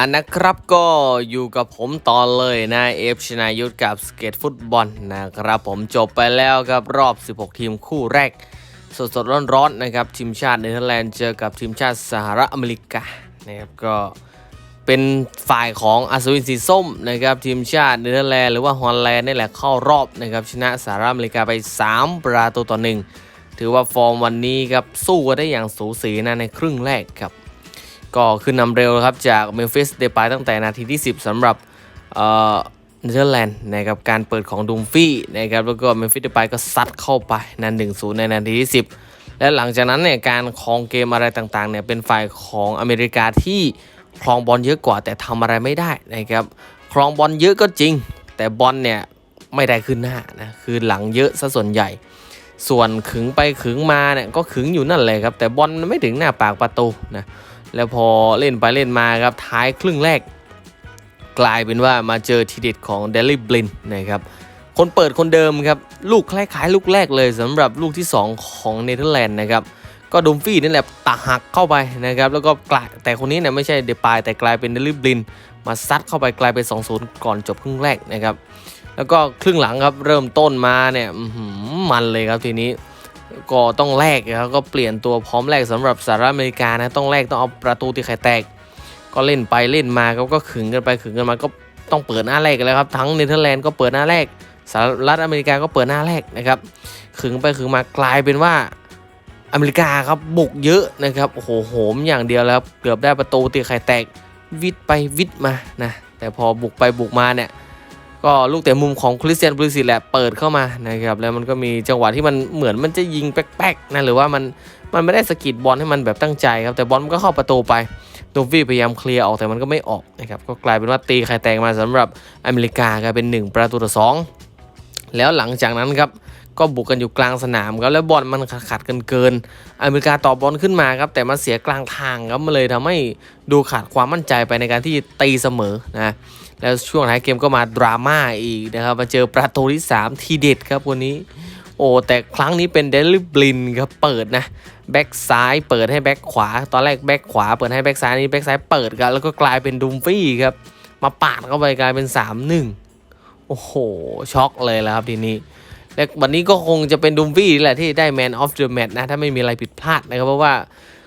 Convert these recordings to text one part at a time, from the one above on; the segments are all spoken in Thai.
อันนะครับก็อยู่กับผมต่อเลยนะเอฟชนายุทธกับสเก็ตฟุตบอลนะครับผมจบไปแล้วครับรอบ 16 ทีมคู่แรก สดสดร้อนร้อนๆนะครับ ทีมชาติเนเธอร์แลนด์เจอกับทีมชาติสหรัฐอเมริกานะครับก็เป็นฝ่ายของอัศวินสีส้มนะครับทีมชาติเนเธอร์แลนด์หรือว่าฮอลแลนด์นี่แหละเข้ารอบนะครับชนะสหรัฐอเมริกาไป 3 ประตูต่อหนึ่งถือว่าฟอร์มวันนี้ครับสู้กันได้อย่างสูสีนะในครึ่งแรกครับ ก็ขึ้นนำเร็วครับจากเมมฟิสเดปายตั้งแต่นาทีที่ 10สำหรับเนเธอร์แลนด์นะครับการเปิดของดุมฟี่นะครับแล้วก็เมมฟิสเดปายก็ซัดเข้าไปนันหนึ่งศูนย์ในนาทีที่ 10 และหลังจากนั้นเนี่ยการครองเกมอะไรต่างๆเนี่ยเป็นฝ่ายของอเมริกาที่ครองบอลเยอะกว่าแต่ทำอะไรไม่ได้นะครับครองบอลเยอะก็จริง แต่บอลเนี่ยไม่ได้ขึ้นหน้านะคือหลังเยอะซะส่วนใหญ่ ส่วนขึงไปขึงมาเนี่ยก็ขึงอยู่นั่นเลยครับแต่บอลมันไม่ถึงหน้าปากประตูนะ แล้วพอเล่นไปเล่นมาครับท้ายครึ่งแรก กลายเป็นว่ามาเจอทีเด็ดของเดลิบลินนะครับคนเปิดคนเดิมครับลูกคล้ายๆ ลูกแรกเลยสำหรับลูกที่ 2 ของเนเธอร์แลนด์นะครับก็ดมฟี่นี่นแหละตักหักเข้าไปนะครับแล้วก็กลายแต่คนนี้เนี่ยไม่ใช่เดปายแต่กลายเป็นเดลิบลิน มาซัดเข้าไปกลายเป็น 2-0 ก่อนจบครึ่งแรกนะครับแล้วก็ครึ่งหลังครับเริ่มต้นมาเนี่ยมันเลยครับทีนี้ ก็ต้องแลกครับก็เปลี่ยนตัวพร้อมแลกสำหรับสหรัฐอเมริกานะต้องแลกต้องเอาประตูที่ไข่แตก ก็เล่นไปเล่นมาเขาก็ขึงกันไปขึงกันมาก็ต้องเปิดหน้าแรกแล้วครับทั้งเนเธอร์แลนด์ก็เปิดหน้าแรกสหรัฐอเมริกาก็เปิดหน้าแรกนะครับขึงไปขึงมากลายเป็นว่าอเมริกาครับบุกเยอะนะครับโอ้โหโหมอย่างเดียวแล้วเกือบได้ประตูตีไข่แตกวิดไปวิดมานะแต่พอบุกไปบุกมาเนี่ย ก็ลูกเตะมุมของคริสเตียนบรูซิแหละเปิดเข้ามานะครับแล้วมันก็มีจังหวะที่มันเหมือนมันจะยิงแป๊กๆนะหรือว่ามันมันไม่ได้สะกิดบอลให้มันแบบตั้งใจครับแต่บอลมันก็เข้าประตูไปดูฟี่พยายามเคลียร์ออกแต่มันก็ไม่ออกนะครับก็กลายเป็นว่าตีไข่แตกมาสำหรับอเมริกากลายเป็น 1 ประตูต่อสองแล้วหลังจากนั้นครับ ก็บุกกันอยู่กลางสนามครับแล้วบอลมันขัดกันเกิน อเมริกาต่อบอลขึ้นมาครับ แต่มาเสียกลางทางครับมันเลยทำให้ดูขาดความมั่นใจไปในการที่ตีเสมอนะแล้วช่วงท้ายเกมก็มาดราม่าอีกนะครับมาเจอประตูที่ 3 ทีเด็ดครับวันนี้ โอ้แต่ครั้งนี้เป็นเดลิบลินครับเปิดนะแบ็กซ้ายเปิดให้แบ็กขวา ตอนแรกแบ็กขวาเปิดให้แบ็กซ้ายนี่แบ็กซ้ายเปิดกันแล้วก็กลายเป็นดุมฟี่ครับมาปาดเข้าไปกลายเป็น 3-1โอ้โห ช็อกเลยแล้วครับทีนี้ และวันนี้ก็คงจะเป็นดุมฟี่นี่แหละที่ได้ Man of the Match นะ ถ้าไม่มีอะไรผิดพลาดนะครับ เพราะว่า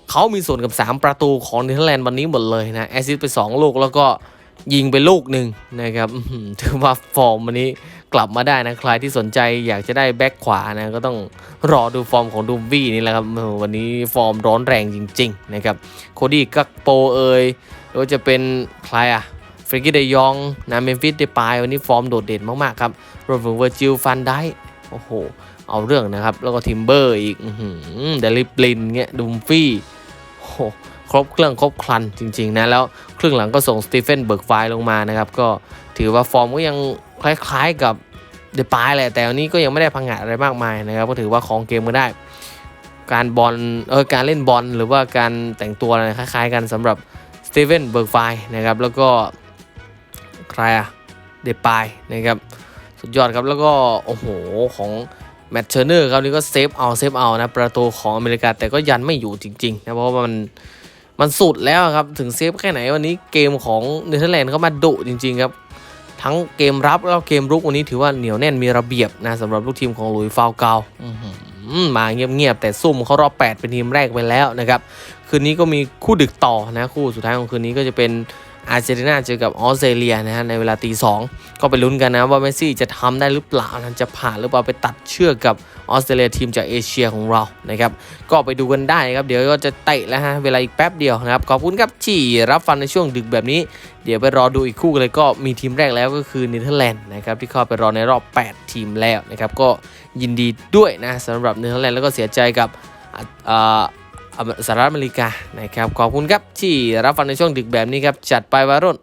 เขามีส่วนกับ 3 ประตูของเนเธอร์แลนด์วันนี้หมดเลยนะแอซิสไป 2 ลูกแล้วก็ยิงไปลูกหนึ่งนะครับถือว่าฟอร์มวันนี้กลับมาได้นะ ใครที่สนใจอยากจะได้แบ็คขวานะ ก็ต้องรอดูฟอร์มของดุมฟี่นี่แหละครับ วันนี้ฟอร์มร้อนแรงจริง ๆ นะครับ โคดี้กักโปเอยหรือว่าจะเป็นใครอะเฟรกี้เดยองนะเมมฟิสเดปายวันนี้ฟอร์มโดดเด่นมาก ๆ ครับรวมถึงเวอร์จิลฟันได้ โอ้โห เอาเรื่องนะครับ แล้วก็ทิมเบอร์อีกเดลิปลินเงี้ยดุมฟี่โอ้โหครบเครื่องครบครันจริง ๆ นะ แล้วครึ่งหลังก็ส่งสตีเฟนเบิร์กไฟลงมานะครับ ก็ถือว่าฟอร์มก็ยังคล้ายๆกับเดปายแหละ แต่วันนี้ก็ยังไม่ได้พังงะอะไรมากมายนะครับ ก็ถือว่าของเกมก็ได้ การบอลเออการเล่นบอลหรือว่าการแต่งตัวอะไรคล้าย ๆ กันสำหรับสตีเฟนเบิร์กไฟนะครับ แล้วก็ใครอะเดปายนะครับ สุดยอดครับแล้วก็โอ้โหของแมตช์เชอร์เนอร์ครับนี่ก็เซฟเอาเซฟเอานะประตูของอเมริกาแต่ก็ยันไม่อยู่จริงๆนะเพราะว่ามันมันสุดแล้วครับถึงเซฟแค่ไหนวันนี้เกมของเนเธอร์แลนด์เขามาดุจริงๆครับทั้งเกมรับแล้วเกมรุกวันนี้ถือว่าเหนียวแน่นมีระเบียบนะสำหรับลูกทีมของลุยฟาวเกามาเงียบๆแต่ซุ่มเขารอบ 8 เป็นทีมแรกไปแล้วนะครับคืนนี้ก็มีคู่ดึกต่อนะคู่สุดท้ายของคืนนี้ก็จะเป็น อาร์เจนตินาเจอกับออสเตรเลียนะฮะในเวลาตีสองก็ไปลุ้นกันนะว่าเมสซี่จะทำได้หรือเปล่านะจะผ่านหรือเปล่าไปตัดเชือกกับออสเตรเลียทีมจากเอเชียของเรานะครับก็ไปดูกันได้นะครับเดี๋ยวก็จะเตะแล้วฮะเวลาอีกแป๊บเดียวนะครับขอบคุณครับที่รับฟังในช่วงดึกแบบนี้ เดี๋ยวไปรอดูอีกคู่กันเลยก็มีทีมแรกแล้วก็คือเนเธอร์แลนด์นะครับที่เข้าไปรอในรอบ 8 ทีมแล้วนะครับก็ยินดีด้วยนะสำหรับเนเธอร์แลนด์แล้วก็เสียใจกับอ่า สหรัฐอเมริกานะครับขอบคุณครับที่รับฟังในช่วงดึกแบบนี้ครับจัดไปวารุ่น